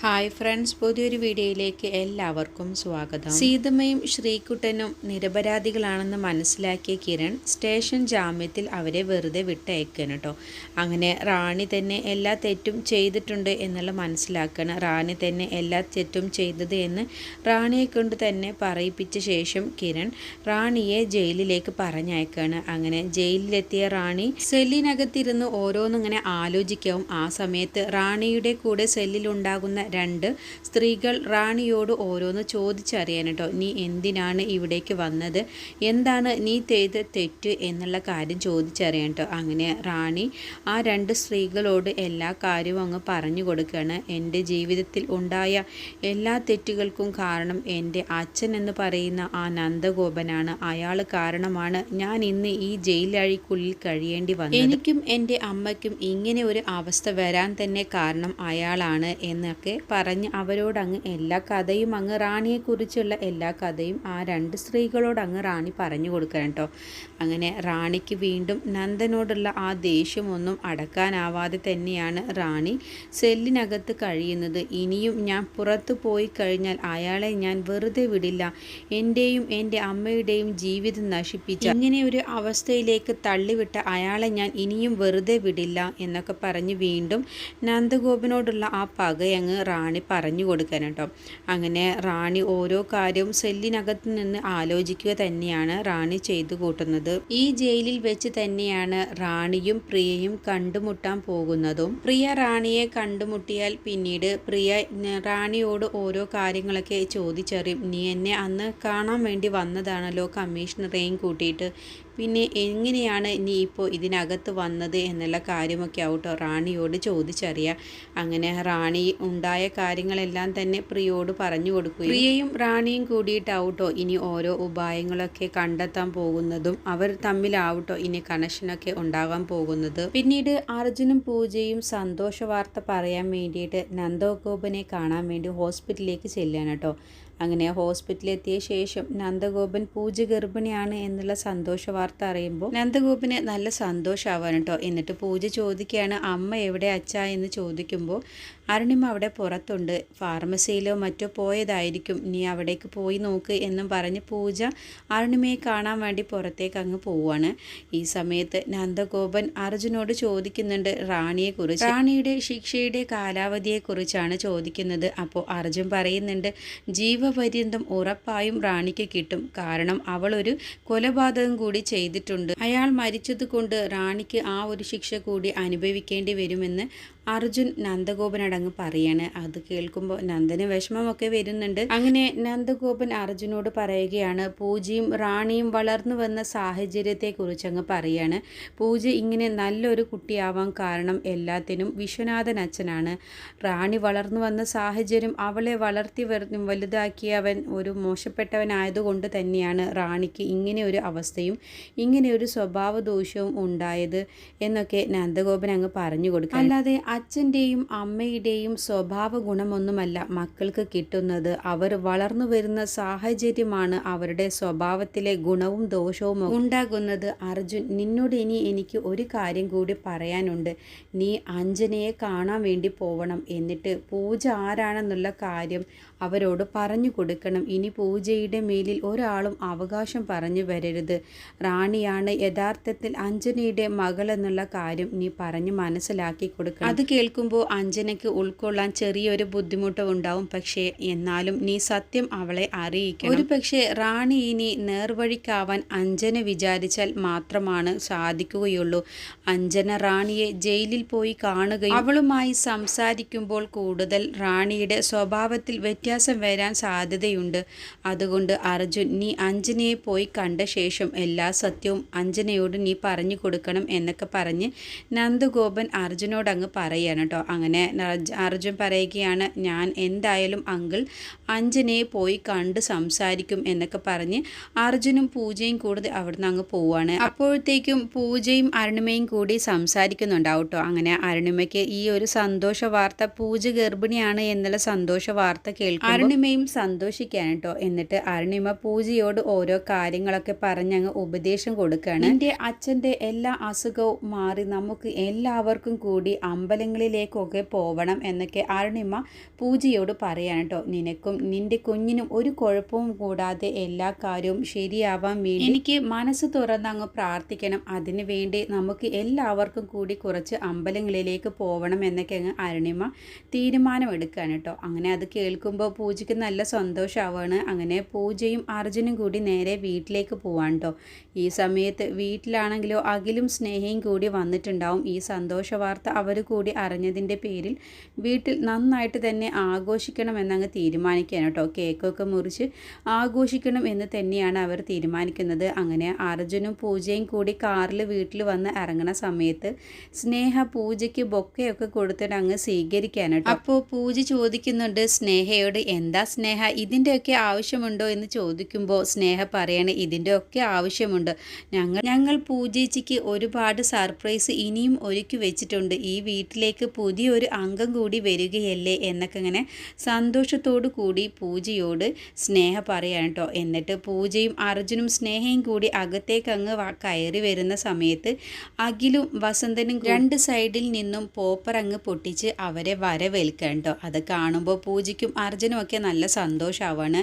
Hi friends പുതിയൊരു വീഡിയോയിലേക്ക് എല്ലാവർക്കും സ്വാഗതം. സീതമ്മയും ശ്രീകുട്ടനും നിരപരാധികളാണെന്ന് മനസ്സിലാക്കിയ കിരൺ സ്റ്റേഷൻ ജാമ്യത്തിൽ അവരെ വെറുതെ വിട്ടയക്കണം കേട്ടോ. അങ്ങനെ റാണി തന്നെ എല്ലാ തെറ്റും ചെയ്തിട്ടുണ്ട് എന്നുള്ള മനസ്സിലാക്കണം റാണി തന്നെ എല്ലാ തെറ്റും ചെയ്തത് എന്ന് റാണിയെ കൊണ്ട് തന്നെ പറയിപ്പിച്ച ശേഷം കിരൺ റാണിയെ ജയിലിലേക്ക് പറഞ്ഞയക്കാണ്. അങ്ങനെ ജയിലിലെത്തിയ റാണി സെല്ലിനകത്തിരുന്ന് ഓരോന്നിങ്ങനെ ആലോചിക്കാവും ആ സമയത്ത് റാണിയുടെ കൂടെ സെല്ലിലുണ്ടാകുന്ന രണ്ട്. സ്ത്രീകൾ റാണിയോട് ഓരോന്ന് ചോദിച്ചറിയാൻ കേട്ടോ നീ എന്തിനാണ് ഇവിടേക്ക് വന്നത്? എന്താണ് നീ ചെയ്ത തെറ്റ് എന്നുള്ള കാര്യം ചോദിച്ചറിയാൻ കേട്ടോ അങ്ങനെ റാണി ആ രണ്ട് സ്ത്രീകളോട് എല്ലാ കാര്യവും അങ്ങ് പറഞ്ഞു കൊടുക്കുകയാണ്. എന്റെ ജീവിതത്തിൽ ഉണ്ടായ എല്ലാ തെറ്റുകൾക്കും കാരണം എന്റെ അച്ഛൻ എന്ന് പറയുന്ന ആ നന്ദഗോപനാണ്. അയാൾ കാരണമാണ് ഞാൻ ഇന്ന് ഈ ജയിലഴിക്കുള്ളിൽ കഴിയേണ്ടി വന്നത്. എനിക്കും എന്റെ അമ്മയ്ക്കും ഇങ്ങനെ ഒരു അവസ്ഥ വരാൻ തന്നെ കാരണം അയാളാണ് എന്നൊക്കെ പറഞ്ഞ് അവരോടങ്ങ് എല്ലാ കഥയും അങ്ങ് റാണിയെക്കുറിച്ചുള്ള എല്ലാ കഥയും ആ രണ്ട് സ്ത്രീകളോട് അങ്ങ് റാണി പറഞ്ഞു കൊടുക്കണം കേട്ടോ അങ്ങനെ റാണിക്ക് വീണ്ടും നന്ദനോടുള്ള ആ ദേഷ്യമൊന്നും അടക്കാനാവാതെ തന്നെയാണ് റാണി സെല്ലിനകത്ത് കഴിയുന്നത്. ഇനിയും ഞാൻ പുറത്തു പോയി കഴിഞ്ഞാൽ അയാളെ ഞാൻ വെറുതെ വിടില്ല. എന്റെയും എന്റെ അമ്മയുടെയും ജീവിതം നശിപ്പിച്ച ഇങ്ങനെ ഒരു അവസ്ഥയിലേക്ക് തള്ളിവിട്ട അയാളെ ഞാൻ ഇനിയും വെറുതെ വിടില്ല എന്നൊക്കെ പറഞ്ഞ് വീണ്ടും നന്ദഗോപനോടുള്ള ആ പകയങ്ങ് റാണി പറഞ്ഞു കൊടുക്കാൻ കേട്ടോ. അങ്ങനെ റാണി ഓരോ കാര്യവും സെല്ലിനകത്ത് നിന്ന് ആലോചിക്കുക തന്നെയാണ് റാണി ചെയ്തു കൂട്ടുന്നത്. ഈ ജയിലിൽ വെച്ച് തന്നെയാണ് റാണിയും പ്രിയയും കണ്ടുമുട്ടാൻ പോകുന്നതും. പ്രിയ റാണിയെ കണ്ടുമുട്ടിയാൽ പിന്നീട് പ്രിയ റാണിയോട് ഓരോ കാര്യങ്ങളൊക്കെ ചോദിച്ചറിയും. നീ എന്നെ അന്ന് കാണാൻ വേണ്ടി വന്നതാണല്ലോ കമ്മീഷണറേയും കൂട്ടിയിട്ട്. പിന്നെ എങ്ങനെയാണ് ഇനി ഇപ്പോൾ ഇതിനകത്ത് വന്നത് എന്നുള്ള കാര്യമൊക്കെ ആവട്ടോ? റാണിയോട് ചോദിച്ചറിയാം. അങ്ങനെ റാണി ഉണ്ടായ കാര്യങ്ങളെല്ലാം തന്നെ പ്രിയോട് പറഞ്ഞു കൊടുക്കുകയും പ്രിയയും റാണിയും കൂടിയിട്ടാവട്ടോ ഇനി ഓരോ ഉപായങ്ങളൊക്കെ കണ്ടെത്താൻ പോകുന്നതും അവർ തമ്മിലാവട്ടോ ഇനി കണക്ഷനൊക്കെ ഉണ്ടാകാൻ പോകുന്നത്. പിന്നീട് അർജുനും പൂജയും സന്തോഷ വാർത്ത പറയാൻ വേണ്ടിയിട്ട് നന്ദഗോപനെ കാണാൻ വേണ്ടി ഹോസ്പിറ്റലിലേക്ക് ചെല്ലുകയാണ് കേട്ടോ. അങ്ങനെ ഹോസ്പിറ്റലിലെത്തിയ ശേഷം നന്ദഗോപൻ പൂജ ഗർഭിണിയാണ് എന്നുള്ള സന്തോഷ വാർത്ത അറിയുമ്പോൾ നന്ദഗോപിന് നല്ല സന്തോഷമാവാൻ കേട്ടോ എന്നിട്ട് പൂജ ചോദിക്കുകയാണ് അമ്മ എവിടെ അച്ഛ? എന്ന് ചോദിക്കുമ്പോൾ അരുണിമ അവിടെ പുറത്തുണ്ട്. ഫാർമസിയിലോ മറ്റോ പോയതായിരിക്കും. നീ അവിടേക്ക് പോയി നോക്ക് എന്നും പറഞ്ഞ് പൂജ അരുണിമയെ കാണാൻ വേണ്ടി പുറത്തേക്ക് അങ്ങ് പോവാണ്. ഈ സമയത്ത് നന്ദഗോപൻ അർജുനോട് ചോദിക്കുന്നുണ്ട് റാണിയെക്കുറിച്ച്? റാണിയുടെ ശിക്ഷയുടെ കാലാവധിയെക്കുറിച്ചാണ് ചോദിക്കുന്നത്. അപ്പോൾ അർജുൻ പറയുന്നുണ്ട് ജീവപര്യന്തം ഉറപ്പായും റാണിക്ക് കിട്ടും. കാരണം അവളൊരു കൊലപാതകം കൂടി ചെയ്തിട്ടുണ്ട്. അയാൾ മരിച്ചതുകൊണ്ട് റാണിക്ക് ആ ഒരു ശിക്ഷ കൂടി അനുഭവിക്കേണ്ടി വരുമെന്ന് അർജുൻ നന്ദഗോപനടങ്ങ് പറയാണ്. അത് കേൾക്കുമ്പോൾ നന്ദന് വിഷമമൊക്കെ വരുന്നുണ്ട്. അങ്ങനെ നന്ദഗോപൻ അർജുനോട് പറയുകയാണ് പൂജയും റാണിയും വളർന്നു വന്ന സാഹചര്യത്തെക്കുറിച്ച് അങ്ങ് പറയാണ്. പൂജ ഇങ്ങനെ നല്ലൊരു കുട്ടിയാവാൻ കാരണം എല്ലാത്തിനും വിശ്വനാഥൻ അച്ഛനാണ്. റാണി വളർന്നു വന്ന സാഹചര്യം അവളെ വളർത്തി വലുതാക്കിയവൻ ഒരു മോശപ്പെട്ടവനായതുകൊണ്ട് തന്നെയാണ് റാണിക്ക് ഇങ്ങനെ ഒരു അവസ്ഥയും ഇങ്ങനെ ഒരു സ്വഭാവ ദോഷവും ഉണ്ടായത് എന്നൊക്കെ നന്ദഗോപൻ അങ്ങ് പറഞ്ഞു കൊടുക്കും അല്ലാതെ അച്ഛന്റെയും അമ്മയുടെയും സ്വഭാവ ഗുണമൊന്നുമല്ല മക്കൾക്ക് കിട്ടുന്നത്. അവർ വളർന്നു വരുന്ന സാഹചര്യമാണ് അവരുടെ സ്വഭാവത്തിലെ ഗുണവും ദോഷവും ഉണ്ടാകുന്നത്. അർജുൻ നിന്നോട് ഇനി എനിക്ക് ഒരു കാര്യം കൂടി പറയാനുണ്ട്. നീ അഞ്ജനയെ കാണാൻ വേണ്ടി പോവണം. എന്നിട്ട് പൂജ ആരാണെന്നുള്ള കാര്യം അവരോട് പറഞ്ഞു കൊടുക്കണം. ഇനി പൂജയുടെ മേലിൽ ഒരാളും അവകാശം പറഞ്ഞു വരരുത്. റാണിയാണ് യഥാർത്ഥത്തിൽ അഞ്ജനയുടെ മകൾ എന്നുള്ള കാര്യം നീ പറഞ്ഞു മനസ്സിലാക്കി കൊടുക്കണം. അത് കേൾക്കുമ്പോൾ അഞ്ജനയ്ക്ക് ഉൾക്കൊള്ളാൻ ചെറിയൊരു ബുദ്ധിമുട്ട് ഉണ്ടാവും പക്ഷേ എന്നാലും നീ സത്യം അവളെ അറിയിക്കണം. ഒരു പക്ഷേ റാണി ഇനി നേർവഴിക്കാവാൻ അഞ്ജന വിചാരിച്ചാൽ മാത്രമാണ് സാധിക്കുകയുള്ളൂ. അഞ്ജന റാണിയെ ജയിലിൽ പോയി കാണുകയും അവളുമായി സംസാരിക്കുമ്പോൾ കൂടുതൽ റാണിയുടെ സ്വഭാവത്തിൽ വ്യത്യാസം വരാൻ സാധ്യതയുണ്ട്. അതുകൊണ്ട് അർജുൻ നീ അഞ്ജനയെ പോയി കണ്ട ശേഷം എല്ലാ സത്യവും അഞ്ജനയോട് നീ പറഞ്ഞു കൊടുക്കണം എന്നൊക്കെ പറഞ്ഞ് നന്ദഗോപൻ അർജുനോട് അങ്ങ് പറയാണ് കേട്ടോ അങ്ങനെ അർജുൻ പറയുകയാണ് ഞാൻ എന്തായാലും അങ്കിൾ അഞ്ജനയെ പോയി കണ്ട് സംസാരിക്കും എന്നൊക്കെ പറഞ്ഞ് അർജുനും പൂജയും കൂടി അവിടുന്ന് അങ്ങ് പോവാണ്. അപ്പോഴത്തേക്കും പൂജയും അരുണിമയും കൂടി സംസാരിക്കുന്നുണ്ടാവും കേട്ടോ അങ്ങനെ അരുണിമയ്ക്ക് ഈ ഒരു സന്തോഷ വാർത്ത പൂജ ഗർഭിണിയാണ് എന്നുള്ള സന്തോഷ വാർത്ത കേൾക്കും അരുണിമയും സന്തോഷിക്കാണ് കേട്ടോ എന്നിട്ട് അരുണിമ പൂജയോട് ഓരോ കാര്യങ്ങളൊക്കെ പറഞ്ഞങ്ങ് ഉപദേശം കൊടുക്കുകയാണ് എന്റെ അച്ഛന്റെ എല്ലാ അസുഖവും മാറി. നമുക്ക് എല്ലാവർക്കും കൂടി അമ്പലം അമ്പലങ്ങളിലേക്കൊക്കെ പോവണം എന്നൊക്കെ അരുണിമ പൂജയോട് പറയാണ് കേട്ടോ. നിനക്കും നിന്റെ കുഞ്ഞിനും ഒരു കുഴപ്പവും കൂടാതെ എല്ലാ കാര്യവും ശരിയാവാൻ വേണ്ടി എനിക്ക് മനസ്സ് തുറന്ന് അങ്ങ് പ്രാർത്ഥിക്കണം. അതിനു വേണ്ടി നമുക്ക് എല്ലാവർക്കും കൂടി കുറച്ച് അമ്പലങ്ങളിലേക്ക് പോവണം എന്നൊക്കെ അങ്ങ് അരുണിമ തീരുമാനമെടുക്കുകയാണ് കേട്ടോ. അങ്ങനെ അത് കേൾക്കുമ്പോൾ പൂജയ്ക്ക് നല്ല സന്തോഷമാവാണ് അങ്ങനെ പൂജയും അർജുനും കൂടി നേരെ വീട്ടിലേക്ക് പോവാൻ കേട്ടോ. ഈ സമയത്ത് വീട്ടിലാണെങ്കിലോ അഖിലും സ്നേഹയും കൂടി വന്നിട്ടുണ്ടാവും. ഈ സന്തോഷ വാർത്ത അവർ കൂടി അറിഞ്ഞതിന്റെ പേരിൽ വീട്ടിൽ നന്നായിട്ട് തന്നെ ആഘോഷിക്കണമെന്നങ്ങ് തീരുമാനിക്കാൻ കേട്ടോ. കേക്കൊക്കെ മുറിച്ച് ആഘോഷിക്കണം എന്ന് തന്നെയാണ് അവർ തീരുമാനിക്കുന്നത്. അങ്ങനെ അർജുനും പൂജയും കൂടി കാറിൽ വീട്ടിൽ വന്ന് ഇറങ്ങണ സമയത്ത് സ്നേഹ പൂജയ്ക്ക് ബൊക്കയൊക്കെ കൊടുത്തിട്ട് അങ്ങ് സ്വീകരിക്കാൻ കേട്ടോ. അപ്പോൾ പൂജ ചോദിക്കുന്നുണ്ട് സ്നേഹയോട് എന്താ സ്നേഹ? ഇതിന്റെയൊക്കെ ആവശ്യമുണ്ടോ? എന്ന് ചോദിക്കുമ്പോൾ സ്നേഹ പറയണ ഇതിന്റെയൊക്കെ ആവശ്യമുണ്ട്. ഞങ്ങൾ ഞങ്ങൾ പൂജേച്ചിക്ക് ഒരുപാട് സർപ്രൈസ് ഇനിയും ഒരുക്കി വെച്ചിട്ടുണ്ട്. ഈ വീട്ടിലേക്ക് പുതിയൊരു അംഗം കൂടി വരികയല്ലേ എന്നൊക്കെ ഇങ്ങനെ സന്തോഷത്തോടു കൂടി പൂജയോട് സ്നേഹ പറയാണ് കേട്ടോ എന്നിട്ട് പൂജയും അർജുനും സ്നേഹയും കൂടി അകത്തേക്ക് അങ്ങ് കയറി വരുന്ന സമയത്ത് അഖിലും വസന്തനും രണ്ട് സൈഡിൽ നിന്നും പോപ്പർ അങ്ങ് പൊട്ടിച്ച് അവരെ വരവേൽക്കാൻ കേട്ടോ അത് കാണുമ്പോൾ പൂജയ്ക്കും അർജുനും ഒക്കെ നല്ല സന്തോഷമാവാണ്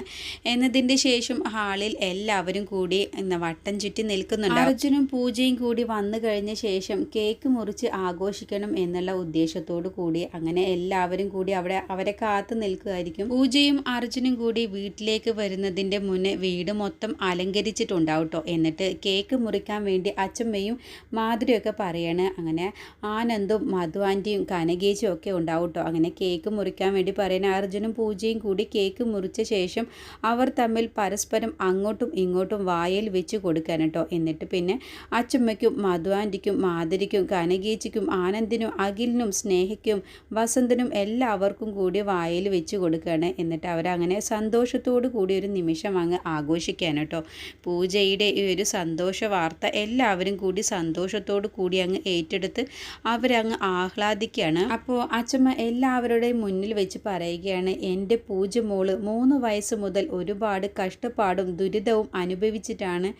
എന്നതിന്റെ ശേഷം ഹാളിൽ എല്ലാവരും കൂടി വട്ടം ചുറ്റി നിൽക്കുന്നുണ്ട്. അർജുനും പൂജയും കൂടി വന്നു കഴിഞ്ഞ ശേഷം കേക്ക് മുറിച്ച് ആഘോഷിക്കണം എന്നുള്ള ഉദ്ദേശത്തോടു കൂടി അങ്ങനെ എല്ലാവരും കൂടി അവിടെ അവരെ കാത്തു നിൽക്കുമായിരിക്കും. പൂജയും അർജുനും കൂടി വീട്ടിലേക്ക് വരുന്നതിന്റെ മുന്നേ വീട് മൊത്തം അലങ്കരിച്ചിട്ടുണ്ടാവും കേട്ടോ എന്നിട്ട് കേക്ക് മുറിക്കാൻ വേണ്ടി അച്ചമ്മയും മാധുരിയൊക്കെ പറയാണ്. അങ്ങനെ ആനന്ദും മധുവാന്റിയും കനകേച്ചും ഒക്കെ ഉണ്ടാവും കേട്ടോ അങ്ങനെ കേക്ക് മുറിക്കാൻ വേണ്ടി പറയുന്ന അർജുനും പൂജയും കൂടി കേക്ക് മുറിച്ച ശേഷം അവർ തമ്മിൽ പരസ്പരം അങ്ങോട്ടും ഇങ്ങോട്ടും വായിൽ വെച്ച് കൊടുക്കാൻ കേട്ടോ എന്നിട്ട് പിന്നെ അച്ഛമ്മയ്ക്കും മധുവാന്റിക്കും മാധുരിക്കും കനകേച്ചിക്കും ആനന്ദിനും അഖിലിനും സ്നേഹയ്ക്കും വസന്തനും എല്ലാവർക്കും കൂടി വായിൽ വെച്ച് കൊടുക്കുകയാണ്. എന്നിട്ട് അവരങ്ങനെ സന്തോഷത്തോടു കൂടി ഒരു നിമിഷം അങ്ങ് ആഘോഷിക്കാൻ കേട്ടോ. പൂജയുടെ ഈ ഒരു സന്തോഷ വാർത്ത എല്ലാവരും കൂടി സന്തോഷത്തോടു കൂടി അങ്ങ് ഏറ്റെടുത്ത് അവരങ്ങ് ആഹ്ലാദിക്കുകയാണ്. അപ്പോൾ അച്ചമ്മ എല്ലാവരുടെയും മുന്നിൽ വെച്ച് പറയുകയാണ് എന്റെ പൂജ മോൾ മൂന്ന് വയസ്സ് മുതൽ ഒരുപാട് കഷ്ടപ്പാടും ദുരിതവും അനുഭവിച്ചിട്ടാണ്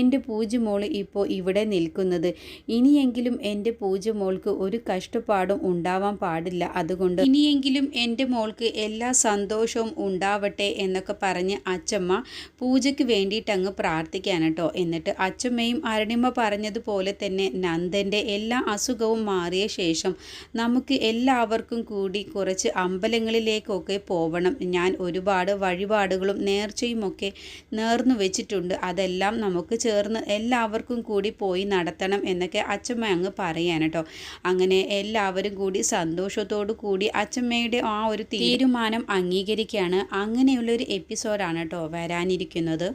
എന്റെ പൂജ മോൾ ഇപ്പോൾ ഇവിടെ നിൽക്കുന്നത്. ഇനിയെങ്കിലും എന്റെ പൂജ മോൾക്ക് ഒരു കഷ്ടപ്പാടും ഉണ്ടാവാൻ പാടില്ല. അതുകൊണ്ട് ഇനിയെങ്കിലും എന്റെ മോൾക്ക് എല്ലാ സന്തോഷവും ഉണ്ടാവട്ടെ എന്നൊക്കെ പറഞ്ഞ് അച്ചമ്മ പൂജയ്ക്ക് വേണ്ടിയിട്ട് അങ്ങ് പ്രാർത്ഥിക്കാൻ കേട്ടോ. എന്നിട്ട് അച്ചമ്മയും അരണിമ്മ പറഞ്ഞതുപോലെ തന്നെ നന്ദന്റെ എല്ലാ അസുഖവും മാറിയ ശേഷം നമുക്ക് എല്ലാവർക്കും കൂടി കുറച്ച് അമ്പലങ്ങളിലേക്കൊക്കെ പോവണം. ഞാൻ ഒരുപാട് വഴിപാടുകളും നേർച്ചയുമൊക്കെ നേർന്നു വെച്ചിട്ടുണ്ട്. അതെല്ലാം നമുക്ക് ചേർന്ന് എല്ലാവർക്കും കൂടി പോയി നടത്തണം എന്നൊക്കെ അച്ചമ്മ അങ്ങ് പറയാൻ കേട്ടോ. അങ്ങനെ എല്ലാവരും കൂടി സന്തോഷത്തോടു കൂടി അച്ചമ്മയുടെ ആ ഒരു തീരുമാനം അംഗീകരിക്കുകയാണ്. അങ്ങനെയുള്ളൊരു എപ്പിസോഡാണ് കേട്ടോ വരാനിരിക്കുന്നത്.